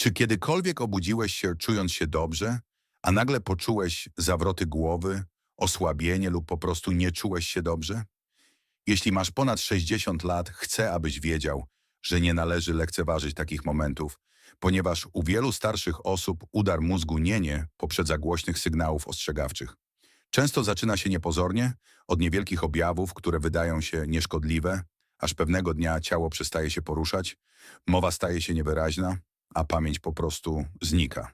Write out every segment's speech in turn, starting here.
Czy kiedykolwiek obudziłeś się czując się dobrze, a nagle poczułeś zawroty głowy, osłabienie lub po prostu nie czułeś się dobrze? Jeśli masz ponad 60 lat, chcę, abyś wiedział, że nie należy lekceważyć takich momentów, ponieważ u wielu starszych osób udar mózgu nie-nie poprzedza głośnych sygnałów ostrzegawczych. Często zaczyna się niepozornie, od niewielkich objawów, które wydają się nieszkodliwe, aż pewnego dnia ciało przestaje się poruszać, mowa staje się niewyraźna, a pamięć po prostu znika.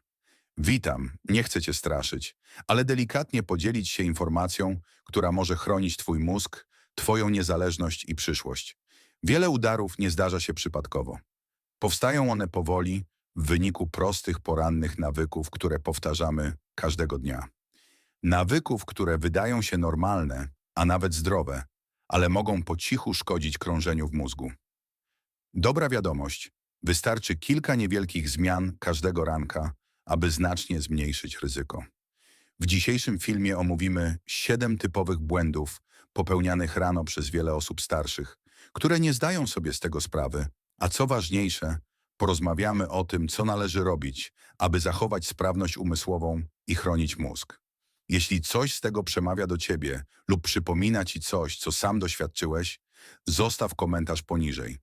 Witam, nie chcę cię straszyć, ale delikatnie podzielić się informacją, która może chronić twój mózg, twoją niezależność i przyszłość. Wiele udarów nie zdarza się przypadkowo. Powstają one powoli w wyniku prostych porannych nawyków, które powtarzamy każdego dnia. Nawyków, które wydają się normalne, a nawet zdrowe, ale mogą po cichu szkodzić krążeniu w mózgu. Dobra wiadomość. Wystarczy kilka niewielkich zmian każdego ranka, aby znacznie zmniejszyć ryzyko. W dzisiejszym filmie omówimy 7 typowych błędów popełnianych rano przez wiele osób starszych, które nie zdają sobie z tego sprawy, a co ważniejsze, porozmawiamy o tym, co należy robić, aby zachować sprawność umysłową i chronić mózg. Jeśli coś z tego przemawia do ciebie lub przypomina ci coś, co sam doświadczyłeś, zostaw komentarz poniżej.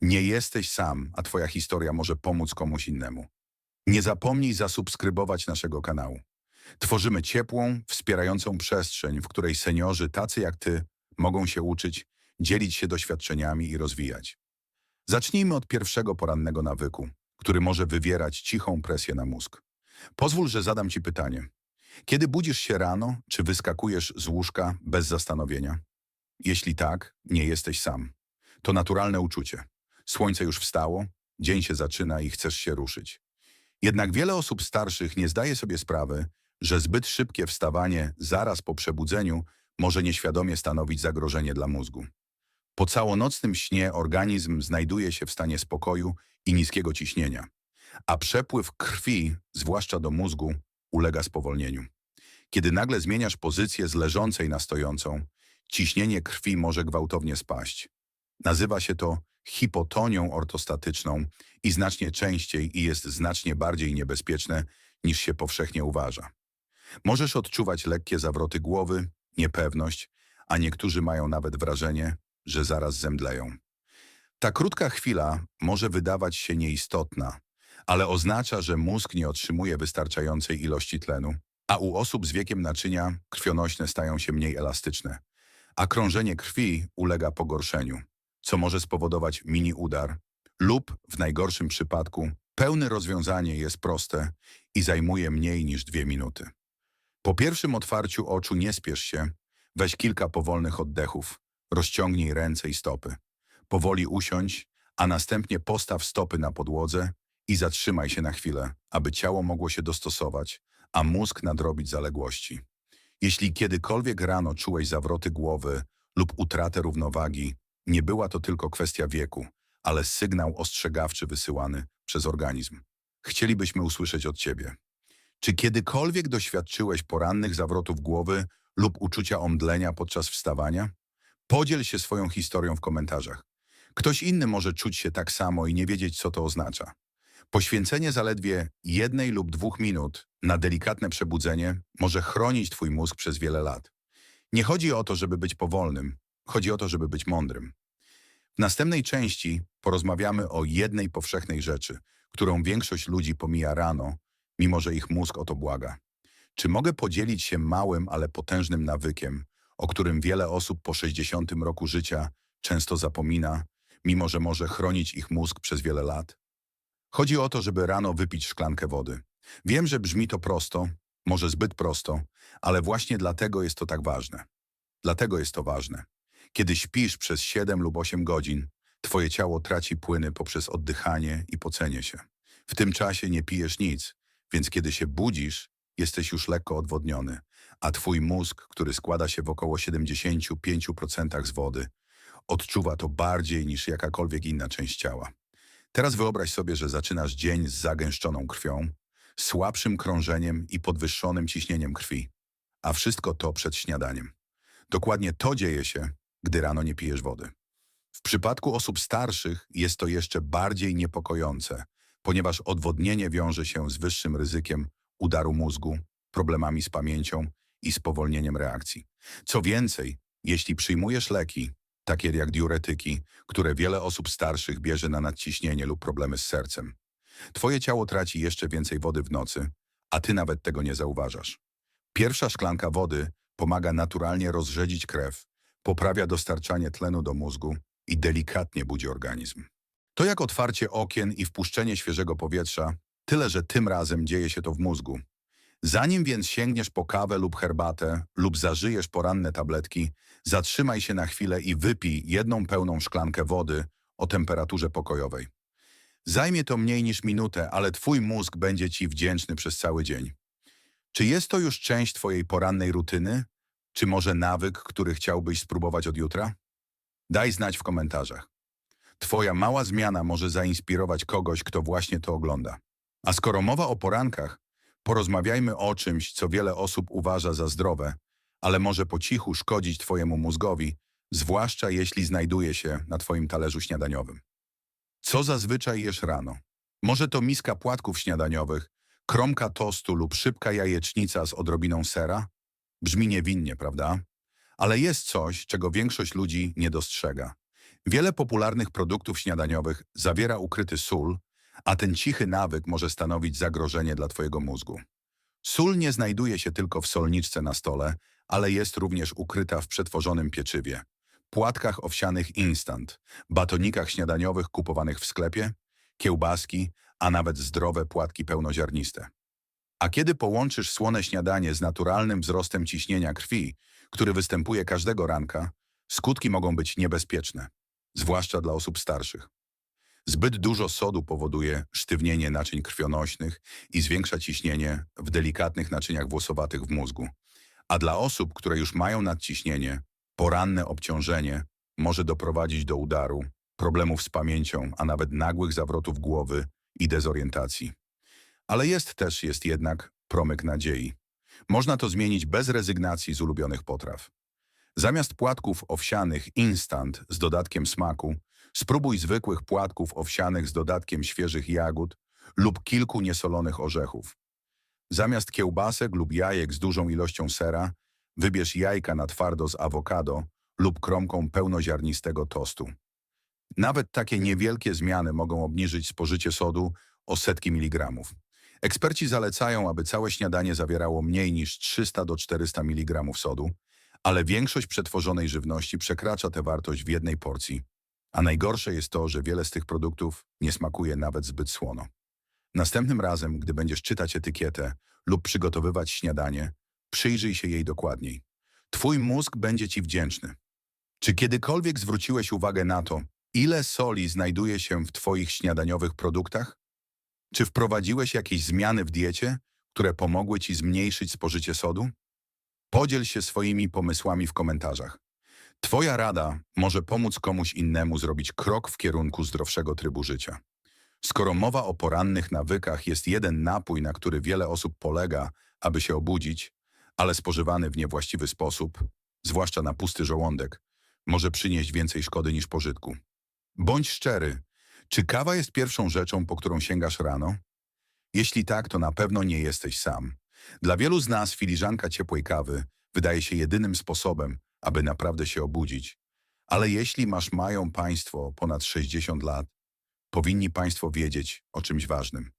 Nie jesteś sam, a twoja historia może pomóc komuś innemu. Nie zapomnij zasubskrybować naszego kanału. Tworzymy ciepłą, wspierającą przestrzeń, w której seniorzy tacy jak ty mogą się uczyć, dzielić się doświadczeniami i rozwijać. Zacznijmy od pierwszego porannego nawyku, który może wywierać cichą presję na mózg. Pozwól, że zadam ci pytanie. Kiedy budzisz się rano, czy wyskakujesz z łóżka bez zastanowienia? Jeśli tak, nie jesteś sam. To naturalne uczucie. Słońce już wstało, dzień się zaczyna i chcesz się ruszyć. Jednak wiele osób starszych nie zdaje sobie sprawy, że zbyt szybkie wstawanie zaraz po przebudzeniu może nieświadomie stanowić zagrożenie dla mózgu. Po całonocnym śnie organizm znajduje się w stanie spokoju i niskiego ciśnienia, a przepływ krwi, zwłaszcza do mózgu, ulega spowolnieniu. Kiedy nagle zmieniasz pozycję z leżącej na stojącą, ciśnienie krwi może gwałtownie spaść. Nazywa się to hipotonią ortostatyczną i znacznie częściej i jest znacznie bardziej niebezpieczne niż się powszechnie uważa. Możesz odczuwać lekkie zawroty głowy, niepewność, a niektórzy mają nawet wrażenie, że zaraz zemdleją. Ta krótka chwila może wydawać się nieistotna, ale oznacza, że mózg nie otrzymuje wystarczającej ilości tlenu, a u osób z wiekiem naczynia krwionośne stają się mniej elastyczne, a krążenie krwi ulega pogorszeniu, co może spowodować mini udar lub, w najgorszym przypadku, pełne rozwiązanie jest proste i zajmuje mniej niż dwie minuty. Po pierwszym otwarciu oczu nie spiesz się, weź kilka powolnych oddechów, rozciągnij ręce i stopy. Powoli usiądź, a następnie postaw stopy na podłodze i zatrzymaj się na chwilę, aby ciało mogło się dostosować, a mózg nadrobić zaległości. Jeśli kiedykolwiek rano czułeś zawroty głowy lub utratę równowagi, nie była to tylko kwestia wieku, ale sygnał ostrzegawczy wysyłany przez organizm. Chcielibyśmy usłyszeć od Ciebie. Czy kiedykolwiek doświadczyłeś porannych zawrotów głowy lub uczucia omdlenia podczas wstawania? Podziel się swoją historią w komentarzach. Ktoś inny może czuć się tak samo i nie wiedzieć, co to oznacza. Poświęcenie zaledwie jednej lub dwóch minut na delikatne przebudzenie może chronić Twój mózg przez wiele lat. Nie chodzi o to, żeby być powolnym, chodzi o to, żeby być mądrym. W następnej części porozmawiamy o jednej powszechnej rzeczy, którą większość ludzi pomija rano, mimo że ich mózg o to błaga. Czy mogę podzielić się małym, ale potężnym nawykiem, o którym wiele osób po 60 roku życia często zapomina, mimo że może chronić ich mózg przez wiele lat? Chodzi o to, żeby rano wypić szklankę wody. Wiem, że brzmi to prosto, może zbyt prosto, ale właśnie dlatego jest to tak ważne. Dlatego jest to ważne. Kiedy śpisz przez 7 lub 8 godzin, twoje ciało traci płyny poprzez oddychanie i pocenie się. W tym czasie nie pijesz nic, więc kiedy się budzisz, jesteś już lekko odwodniony, a twój mózg, który składa się w około 75% z wody, odczuwa to bardziej niż jakakolwiek inna część ciała. Teraz wyobraź sobie, że zaczynasz dzień z zagęszczoną krwią, słabszym krążeniem i podwyższonym ciśnieniem krwi, a wszystko to przed śniadaniem. Dokładnie to dzieje się, gdy rano nie pijesz wody. W przypadku osób starszych jest to jeszcze bardziej niepokojące, ponieważ odwodnienie wiąże się z wyższym ryzykiem udaru mózgu, problemami z pamięcią i spowolnieniem reakcji. Co więcej, jeśli przyjmujesz leki, takie jak diuretyki, które wiele osób starszych bierze na nadciśnienie lub problemy z sercem, twoje ciało traci jeszcze więcej wody w nocy, a ty nawet tego nie zauważasz. Pierwsza szklanka wody pomaga naturalnie rozrzedzić krew, poprawia dostarczanie tlenu do mózgu i delikatnie budzi organizm. To jak otwarcie okien i wpuszczenie świeżego powietrza, tyle że tym razem dzieje się to w mózgu. Zanim więc sięgniesz po kawę lub herbatę lub zażyjesz poranne tabletki, zatrzymaj się na chwilę i wypij jedną pełną szklankę wody o temperaturze pokojowej. Zajmie to mniej niż minutę, ale twój mózg będzie ci wdzięczny przez cały dzień. Czy jest to już część twojej porannej rutyny? Czy może nawyk, który chciałbyś spróbować od jutra? Daj znać w komentarzach. Twoja mała zmiana może zainspirować kogoś, kto właśnie to ogląda. A skoro mowa o porankach, porozmawiajmy o czymś, co wiele osób uważa za zdrowe, ale może po cichu szkodzić Twojemu mózgowi, zwłaszcza jeśli znajduje się na Twoim talerzu śniadaniowym. Co zazwyczaj jesz rano? Może to miska płatków śniadaniowych, kromka tostu lub szybka jajecznica z odrobiną sera? Brzmi niewinnie, prawda? Ale jest coś, czego większość ludzi nie dostrzega. Wiele popularnych produktów śniadaniowych zawiera ukryty sól, a ten cichy nawyk może stanowić zagrożenie dla Twojego mózgu. Sól nie znajduje się tylko w solniczce na stole, ale jest również ukryta w przetworzonym pieczywie, płatkach owsianych instant, batonikach śniadaniowych kupowanych w sklepie, kiełbaski, a nawet zdrowe płatki pełnoziarniste. A kiedy połączysz słone śniadanie z naturalnym wzrostem ciśnienia krwi, który występuje każdego ranka, skutki mogą być niebezpieczne, zwłaszcza dla osób starszych. Zbyt dużo sodu powoduje sztywnienie naczyń krwionośnych i zwiększa ciśnienie w delikatnych naczyniach włosowatych w mózgu. A dla osób, które już mają nadciśnienie, poranne obciążenie może doprowadzić do udaru, problemów z pamięcią, a nawet nagłych zawrotów głowy i dezorientacji. Ale jest też, jest jednak promyk nadziei. Można to zmienić bez rezygnacji z ulubionych potraw. Zamiast płatków owsianych instant z dodatkiem smaku, spróbuj zwykłych płatków owsianych z dodatkiem świeżych jagód lub kilku niesolonych orzechów. Zamiast kiełbasek lub jajek z dużą ilością sera, wybierz jajka na twardo z awokado lub kromką pełnoziarnistego tostu. Nawet takie niewielkie zmiany mogą obniżyć spożycie sodu o setki miligramów. Eksperci zalecają, aby całe śniadanie zawierało mniej niż 300 do 400 mg sodu, ale większość przetworzonej żywności przekracza tę wartość w jednej porcji. A najgorsze jest to, że wiele z tych produktów nie smakuje nawet zbyt słono. Następnym razem, gdy będziesz czytać etykietę lub przygotowywać śniadanie, przyjrzyj się jej dokładniej. Twój mózg będzie ci wdzięczny. Czy kiedykolwiek zwróciłeś uwagę na to, ile soli znajduje się w Twoich śniadaniowych produktach? Czy wprowadziłeś jakieś zmiany w diecie, które pomogły Ci zmniejszyć spożycie sodu? Podziel się swoimi pomysłami w komentarzach. Twoja rada może pomóc komuś innemu zrobić krok w kierunku zdrowszego trybu życia. Skoro mowa o porannych nawykach jest jeden napój, na który wiele osób polega, aby się obudzić, ale spożywany w niewłaściwy sposób, zwłaszcza na pusty żołądek, może przynieść więcej szkody niż pożytku. Bądź szczery, czy kawa jest pierwszą rzeczą, po którą sięgasz rano? Jeśli tak, to na pewno nie jesteś sam. Dla wielu z nas filiżanka ciepłej kawy wydaje się jedynym sposobem, aby naprawdę się obudzić. Ale jeśli masz mają państwo ponad 60 lat, powinni państwo wiedzieć o czymś ważnym.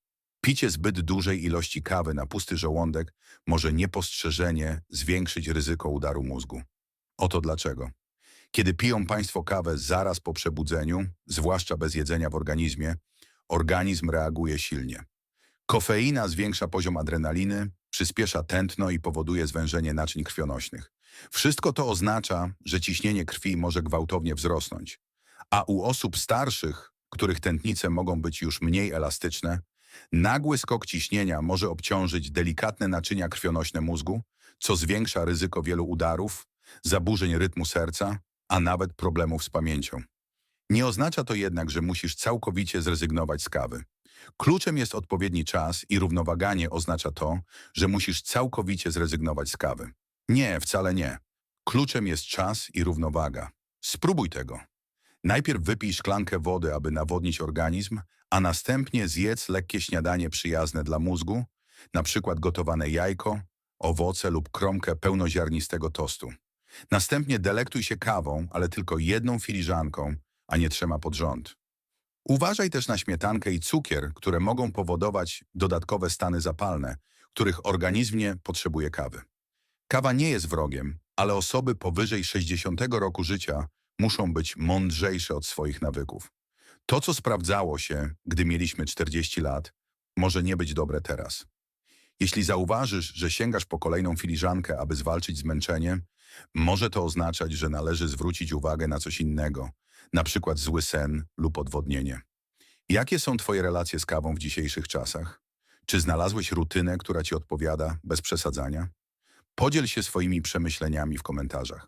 Picie zbyt dużej ilości kawy na pusty żołądek może niepostrzeżenie zwiększyć ryzyko udaru mózgu. Oto dlaczego. Kiedy piją państwo kawę zaraz po przebudzeniu, zwłaszcza bez jedzenia w organizmie, organizm reaguje silnie. Kofeina zwiększa poziom adrenaliny, przyspiesza tętno i powoduje zwężenie naczyń krwionośnych. Wszystko to oznacza, że ciśnienie krwi może gwałtownie wzrosnąć. A u osób starszych, których tętnice mogą być już mniej elastyczne, nagły skok ciśnienia może obciążyć delikatne naczynia krwionośne mózgu, co zwiększa ryzyko wielu udarów, zaburzeń rytmu serca, a nawet problemów z pamięcią. Nie oznacza to jednak, że musisz całkowicie zrezygnować z kawy. Kluczem jest odpowiedni czas i równowaga nie oznacza to, że musisz całkowicie zrezygnować z kawy. Nie, wcale nie. Kluczem jest czas i równowaga. Spróbuj tego. Najpierw wypij szklankę wody, aby nawodnić organizm, a następnie zjedz lekkie śniadanie przyjazne dla mózgu, na przykład gotowane jajko, owoce lub kromkę pełnoziarnistego tostu. Następnie delektuj się kawą, ale tylko jedną filiżanką, a nie trzema pod rząd. Uważaj też na śmietankę i cukier, które mogą powodować dodatkowe stany zapalne, których organizm nie potrzebuje kawy. Kawa nie jest wrogiem, ale osoby powyżej 60 roku życia muszą być mądrzejsze od swoich nawyków. To, co sprawdzało się, gdy mieliśmy 40 lat, może nie być dobre teraz. Jeśli zauważysz, że sięgasz po kolejną filiżankę, aby zwalczyć zmęczenie, może to oznaczać, że należy zwrócić uwagę na coś innego, na przykład zły sen lub odwodnienie. Jakie są Twoje relacje z kawą w dzisiejszych czasach? Czy znalazłeś rutynę, która Ci odpowiada, bez przesadzania? Podziel się swoimi przemyśleniami w komentarzach.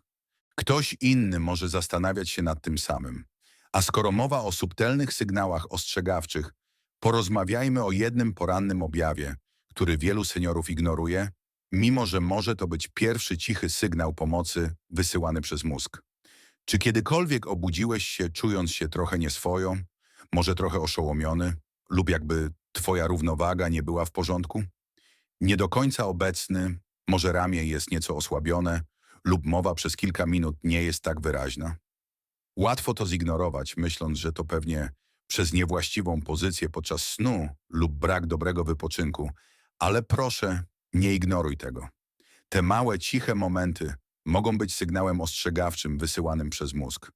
Ktoś inny może zastanawiać się nad tym samym. A skoro mowa o subtelnych sygnałach ostrzegawczych, porozmawiajmy o jednym porannym objawie, który wielu seniorów ignoruje, mimo że może to być pierwszy cichy sygnał pomocy wysyłany przez mózg. Czy kiedykolwiek obudziłeś się, czując się trochę nieswojo, może trochę oszołomiony, lub jakby twoja równowaga nie była w porządku? Nie do końca obecny, może ramię jest nieco osłabione, lub mowa przez kilka minut nie jest tak wyraźna? Łatwo to zignorować, myśląc, że to pewnie przez niewłaściwą pozycję podczas snu lub brak dobrego wypoczynku, ale proszę, nie ignoruj tego. Te małe, ciche momenty mogą być sygnałem ostrzegawczym wysyłanym przez mózg.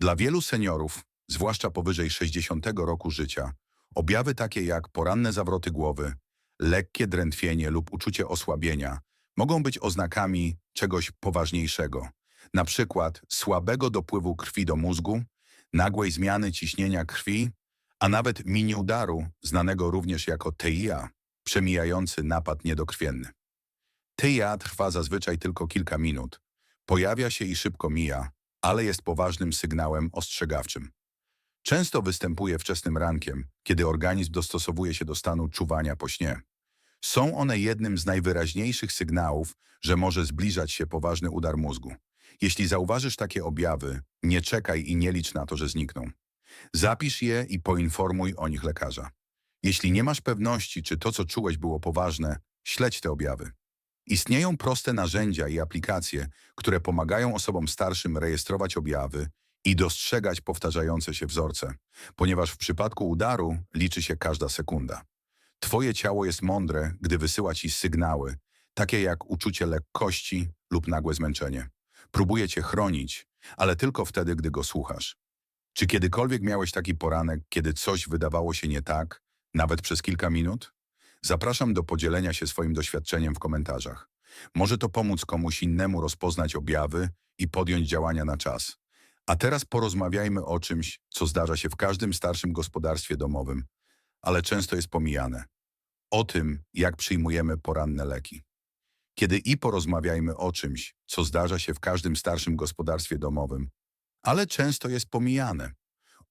Dla wielu seniorów, zwłaszcza powyżej 60 roku życia, objawy takie jak poranne zawroty głowy, lekkie drętwienie lub uczucie osłabienia mogą być oznakami czegoś poważniejszego, na przykład słabego dopływu krwi do mózgu, nagłej zmiany ciśnienia krwi, a nawet mini udaru, znanego również jako TIA, przemijający napad niedokrwienny. TIA trwa zazwyczaj tylko kilka minut, pojawia się i szybko mija, ale jest poważnym sygnałem ostrzegawczym. Często występuje wczesnym rankiem, kiedy organizm dostosowuje się do stanu czuwania po śnie. Są one jednym z najwyraźniejszych sygnałów, że może zbliżać się poważny udar mózgu. Jeśli zauważysz takie objawy, nie czekaj i nie licz na to, że znikną. Zapisz je i poinformuj o nich lekarza. Jeśli nie masz pewności, czy to, co czułeś, było poważne, śledź te objawy. Istnieją proste narzędzia i aplikacje, które pomagają osobom starszym rejestrować objawy i dostrzegać powtarzające się wzorce, ponieważ w przypadku udaru liczy się każda sekunda. Twoje ciało jest mądre, gdy wysyła ci sygnały, takie jak uczucie lekkości lub nagłe zmęczenie. Próbuje cię chronić, ale tylko wtedy, gdy go słuchasz. Czy kiedykolwiek miałeś taki poranek, kiedy coś wydawało się nie tak, nawet przez kilka minut? Zapraszam do podzielenia się swoim doświadczeniem w komentarzach. Może to pomóc komuś innemu rozpoznać objawy i podjąć działania na czas. A teraz porozmawiajmy o czymś, co zdarza się w każdym starszym gospodarstwie domowym, ale często jest pomijane. O tym, jak przyjmujemy poranne leki. Kiedy i porozmawiajmy o czymś, co zdarza się w każdym starszym gospodarstwie domowym, ale często jest pomijane.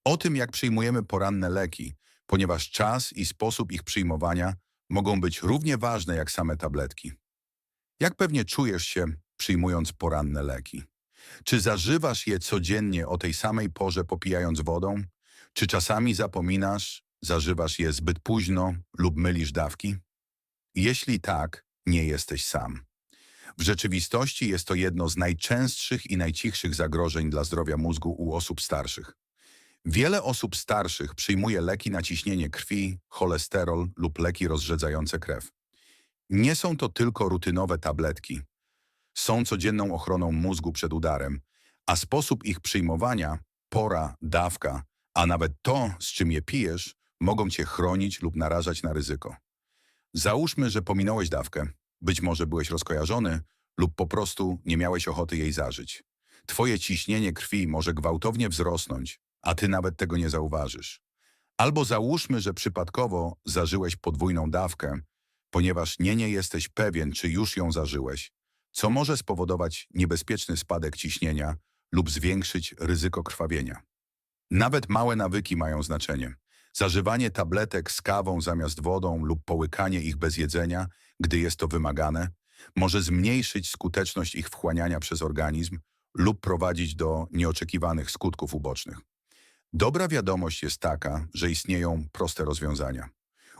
O tym, jak przyjmujemy poranne leki, ponieważ czas i sposób ich przyjmowania mogą być równie ważne jak same tabletki. Jak pewnie czujesz się, przyjmując poranne leki? Czy zażywasz je codziennie o tej samej porze popijając wodą? Czy czasami zapominasz, zażywasz je zbyt późno lub mylisz dawki? Jeśli tak, nie jesteś sam. W rzeczywistości jest to jedno z najczęstszych i najcichszych zagrożeń dla zdrowia mózgu u osób starszych. Wiele osób starszych przyjmuje leki na ciśnienie krwi, cholesterol lub leki rozrzedzające krew. Nie są to tylko rutynowe tabletki. Są codzienną ochroną mózgu przed udarem, a sposób ich przyjmowania, pora, dawka, a nawet to, z czym je pijesz, mogą cię chronić lub narażać na ryzyko. Załóżmy, że pominąłeś dawkę, być może byłeś rozkojarzony lub po prostu nie miałeś ochoty jej zażyć. Twoje ciśnienie krwi może gwałtownie wzrosnąć, a ty nawet tego nie zauważysz. Albo załóżmy, że przypadkowo zażyłeś podwójną dawkę, ponieważ nie nie jesteś pewien, czy już ją zażyłeś, co może spowodować niebezpieczny spadek ciśnienia lub zwiększyć ryzyko krwawienia. Nawet małe nawyki mają znaczenie. Zażywanie tabletek z kawą zamiast wodą lub połykanie ich bez jedzenia, gdy jest to wymagane, może zmniejszyć skuteczność ich wchłaniania przez organizm lub prowadzić do nieoczekiwanych skutków ubocznych. Dobra wiadomość jest taka, że istnieją proste rozwiązania.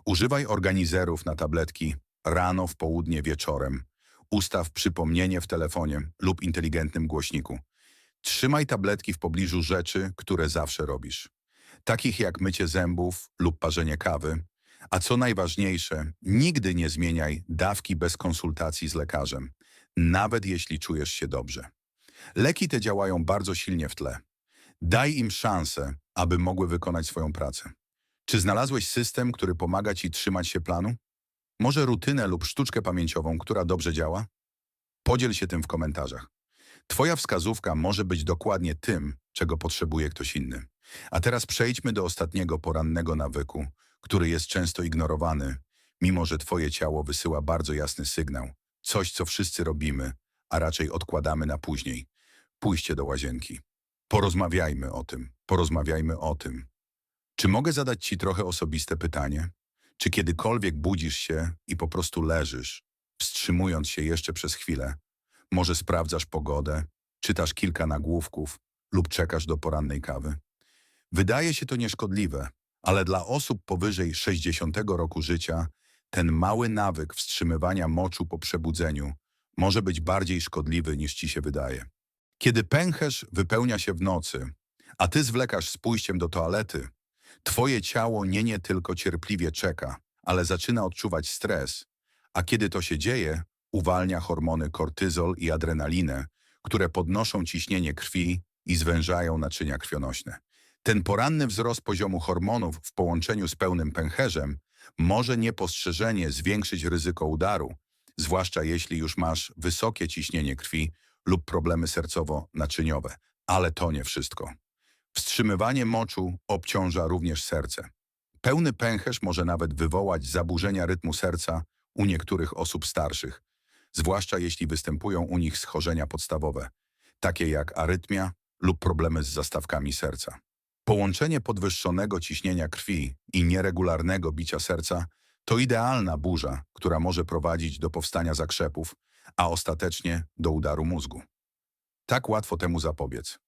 Używaj organizerów na tabletki rano, w południe, wieczorem. Ustaw przypomnienie w telefonie lub inteligentnym głośniku. Trzymaj tabletki w pobliżu rzeczy, które zawsze robisz. Takich jak mycie zębów lub parzenie kawy. A co najważniejsze, nigdy nie zmieniaj dawki bez konsultacji z lekarzem, nawet jeśli czujesz się dobrze. Leki te działają bardzo silnie w tle. Daj im szansę, aby mogły wykonać swoją pracę. Czy znalazłeś system, który pomaga ci trzymać się planu? Może rutynę lub sztuczkę pamięciową, która dobrze działa? Podziel się tym w komentarzach. Twoja wskazówka może być dokładnie tym, czego potrzebuje ktoś inny. A teraz przejdźmy do ostatniego porannego nawyku, który jest często ignorowany, mimo że Twoje ciało wysyła bardzo jasny sygnał. Coś, co wszyscy robimy, a raczej odkładamy na później. Pójście do łazienki. Porozmawiajmy o tym, porozmawiajmy o tym. Czy mogę zadać Ci trochę osobiste pytanie? Czy kiedykolwiek budzisz się i po prostu leżysz, wstrzymując się jeszcze przez chwilę? Może sprawdzasz pogodę, czytasz kilka nagłówków lub czekasz do porannej kawy? Wydaje się to nieszkodliwe, ale dla osób powyżej 60 roku życia ten mały nawyk wstrzymywania moczu po przebudzeniu może być bardziej szkodliwy niż ci się wydaje. Kiedy pęcherz wypełnia się w nocy, a ty zwlekasz z pójściem do toalety, twoje ciało nie nie tylko cierpliwie czeka, ale zaczyna odczuwać stres, a kiedy to się dzieje, uwalnia hormony kortyzol i adrenalinę, które podnoszą ciśnienie krwi i zwężają naczynia krwionośne. Ten poranny wzrost poziomu hormonów w połączeniu z pełnym pęcherzem może niepostrzeżenie zwiększyć ryzyko udaru, zwłaszcza jeśli już masz wysokie ciśnienie krwi lub problemy sercowo-naczyniowe. Ale to nie wszystko. Wstrzymywanie moczu obciąża również serce. Pełny pęcherz może nawet wywołać zaburzenia rytmu serca u niektórych osób starszych, zwłaszcza jeśli występują u nich schorzenia podstawowe, takie jak arytmia lub problemy z zastawkami serca. Połączenie podwyższonego ciśnienia krwi i nieregularnego bicia serca to idealna burza, która może prowadzić do powstania zakrzepów, a ostatecznie do udaru mózgu. Tak łatwo temu zapobiec.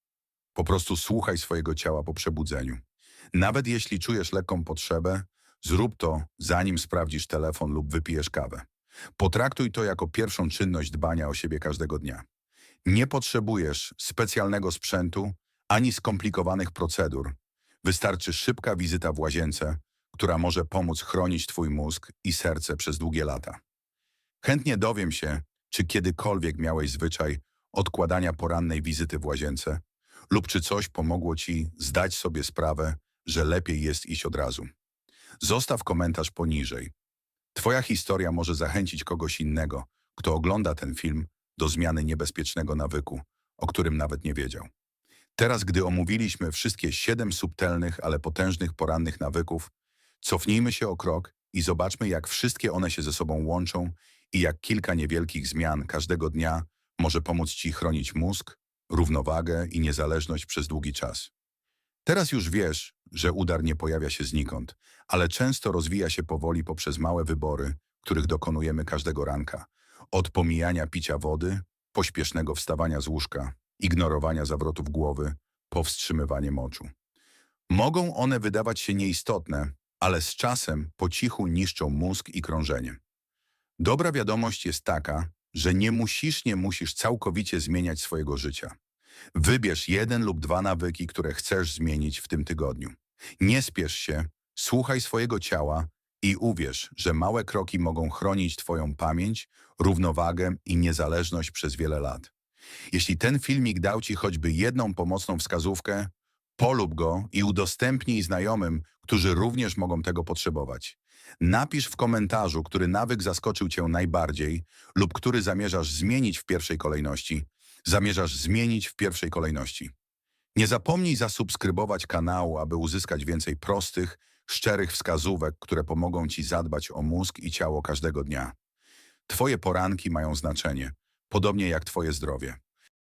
Po prostu słuchaj swojego ciała po przebudzeniu. Nawet jeśli czujesz lekką potrzebę, zrób to, zanim sprawdzisz telefon lub wypijesz kawę. Potraktuj to jako pierwszą czynność dbania o siebie każdego dnia. Nie potrzebujesz specjalnego sprzętu ani skomplikowanych procedur. Wystarczy szybka wizyta w łazience, która może pomóc chronić Twój mózg i serce przez długie lata. Chętnie dowiem się, czy kiedykolwiek miałeś zwyczaj odkładania porannej wizyty w łazience lub czy coś pomogło Ci zdać sobie sprawę, że lepiej jest iść od razu. Zostaw komentarz poniżej. Twoja historia może zachęcić kogoś innego, kto ogląda ten film, do zmiany niebezpiecznego nawyku, o którym nawet nie wiedział. Teraz, gdy omówiliśmy wszystkie siedem subtelnych, ale potężnych porannych nawyków, cofnijmy się o krok i zobaczmy, jak wszystkie one się ze sobą łączą i jak kilka niewielkich zmian każdego dnia może pomóc Ci chronić mózg, równowagę i niezależność przez długi czas. Teraz już wiesz, że udar nie pojawia się znikąd, ale często rozwija się powoli poprzez małe wybory, których dokonujemy każdego ranka. Od pomijania picia wody, pośpiesznego wstawania z łóżka, ignorowania zawrotów głowy, powstrzymywanie moczu. Mogą one wydawać się nieistotne, ale z czasem po cichu niszczą mózg i krążenie. Dobra wiadomość jest taka, że nie musisz, nie musisz całkowicie zmieniać swojego życia. Wybierz jeden lub dwa nawyki, które chcesz zmienić w tym tygodniu. Nie spiesz się, słuchaj swojego ciała i uwierz, że małe kroki mogą chronić Twoją pamięć, równowagę i niezależność przez wiele lat. Jeśli ten filmik dał Ci choćby jedną pomocną wskazówkę, polub go i udostępnij znajomym, którzy również mogą tego potrzebować. Napisz w komentarzu, który nawyk zaskoczył Cię najbardziej lub który zamierzasz zmienić w pierwszej kolejności. Zamierzasz zmienić w pierwszej kolejności. Nie zapomnij zasubskrybować kanału, aby uzyskać więcej prostych, szczerych wskazówek, które pomogą Ci zadbać o mózg i ciało każdego dnia. Twoje poranki mają znaczenie, podobnie jak Twoje zdrowie.